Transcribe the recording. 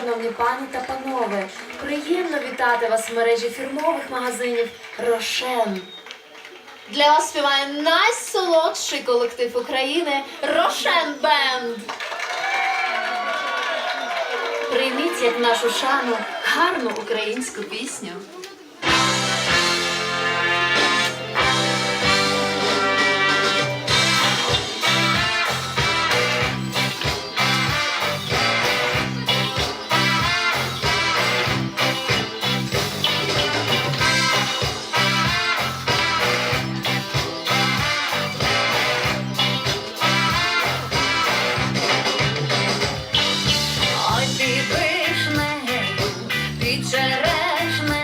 шановні пані та панове. Приємно вітати вас в мережі фірмових магазинів Рошен. Для вас співає найсолодший колектив України Рошен Бенд. Прийміть як нашу шану гарну українську пісню. жереш мене.